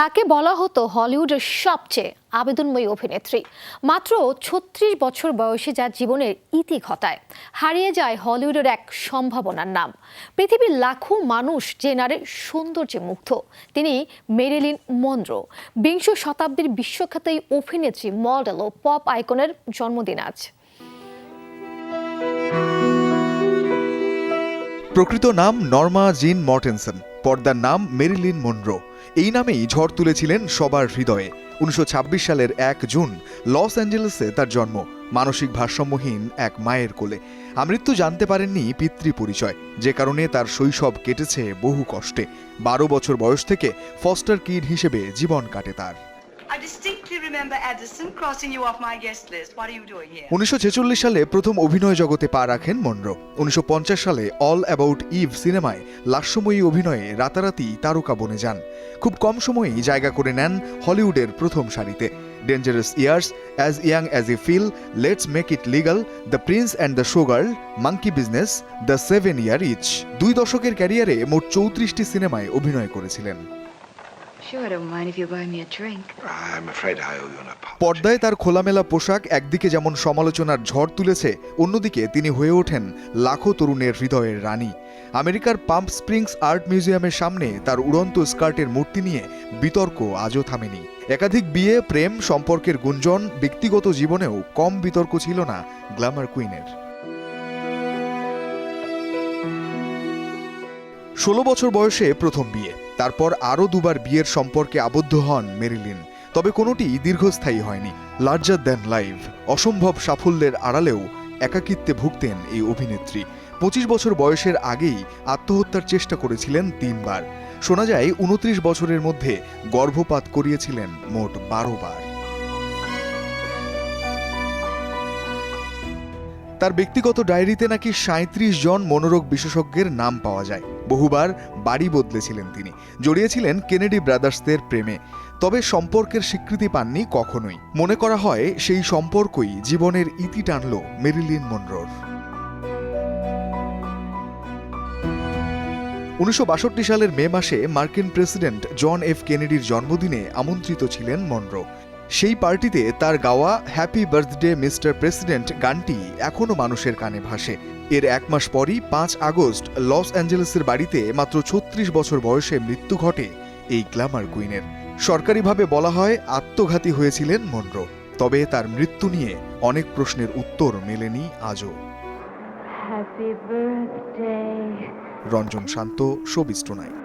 তাকে বলা হতো হলিউডের সবচেয়ে আবেদনময়ী অভিনেত্রী। মাত্র ছত্রিশ বছর বয়সে যার জীবনের ইতি ঘটায়। হারিয়ে যায় হলিউডের এক সম্ভাবনার নাম। পৃথিবীর লাখো মানুষ যে নারীর সৌন্দর্যে মুগ্ধ। তিনি মেরিলিন মন্দ্র বিংশ শতাব্দীর বিশ্বখ্যাত এই অভিনেত্রী, মডেল ও পপ আইকনের জন্মদিন আজ। প্রকৃত নাম নর্মা জিন মর্টেনসন। পর্দার নাম মেরিলিন মন্রো। এই নামেই ঝড় তুলেছিলেন সবার হৃদয়ে। উনিশশো ছাব্বিশ সালের এক জুন লস অ্যাঞ্জেলেসে তার জন্ম, মানসিক ভারসাম্যহীন এক মায়ের কোলে। আমৃত্যু জানতে পারেননি পিতৃ পরিচয়, যে কারণে তার শৈশব কেটেছে বহু কষ্টে। বারো বছর বয়স থেকে ফস্টার কিড হিসেবে জীবন কাটে তার। I? উনিশশো সালে প্রথম অভিনয় জগতে পা রাখেন মনরো। উনিশশো সালে অল অ্যাবাউট ইভ সিনেমায় লাস্যময়ী অভিনয়ে রাতারাতি তারকা বনে যান। খুব কম সময়েই জায়গা করে নেন হলিউডের প্রথম সারিতে। Dangerous years as young as a feel let's make it legal the prince and the showgirl monkey business the seven year itch দুই দশকের ক্যারিয়ারে মোট চৌত্রিশটি সিনেমায় অভিনয় করেছিলেন। পর্দায় তার খোলামেলা পোশাক একদিকে যেমন সমালোচনার ঝড় তুলেছে অন্যদিকে তিনি হয়ে ওঠেন লাখো তরুণের হৃদয়ের রানী। আমেরিকার পাম্প স্প্রিংস আর্ট মিউজিয়ামের সামনে তার উড়ন্ত স্কার্টের মূর্তি নিয়ে বিতর্ক আজও থামেনি। একাধিক বিয়ে প্রেম সম্পর্কের গুঞ্জন ব্যক্তিগত জীবনেও কম বিতর্ক ছিল না গ্ল্যামার কুইনের। ষোলো বছর বয়সে প্রথম বিয়ে। তারপর আরও দুবার বিয়ের সম্পর্কে আবদ্ধ হন মেরিলিন। তবে কোনোটি দীর্ঘস্থায়ী হয়নি। লার্জার দ্যান লাইভ, অসম্ভব সাফল্যের আড়ালেও একাকিত্বে ভুগতেন এই অভিনেত্রী। পঁচিশ বছর বয়সের আগেই আত্মহত্যার চেষ্টা করেছিলেন তিনবার। শোনা যায়, উনত্রিশ বছরের মধ্যে গর্ভপাত করিয়েছিলেন মোট বারো বার। তার ব্যক্তিগত ডায়েরিতে নাকি সাঁত্রিশ জন মনোরোগ বিশেষজ্ঞের নাম পাওয়া যায়। বহুবার বাড়ি বদলেছিলেন তিনি। জড়িয়েছিলেন কেনেডি ব্রাদার্সদের প্রেমে। তবে সম্পর্কের স্বীকৃতি পাননি কখনোই। মনে করা হয় সেই সম্পর্কই জীবনের ইতি টানল মেরিলিন মনরোর। উনিশশো সালের মে মাসে মার্কিন প্রেসিডেন্ট জন এফ কেনেডির জন্মদিনে আমন্ত্রিত ছিলেন মনরো। সেই পার্টিতে তার গাওয়া হ্যাপি বার্থডে মিস্টার প্রেসিডেন্ট গানটি এখনও মানুষের কানে ভাসে। এর এক মাস পরই পাঁচ আগস্ট লস অ্যাঞ্জেলেসের বাড়িতে মাত্র ছত্রিশ বছর বয়সে মৃত্যু ঘটে এই গ্ল্যামার কুইনের। সরকারিভাবে বলা হয় আত্মঘাতী হয়েছিলেন মনরো। তবে তার মৃত্যু নিয়ে অনেক প্রশ্নের উত্তর মেলেনি আজও। রঞ্জন শান্ত শোবিস্ট নাইট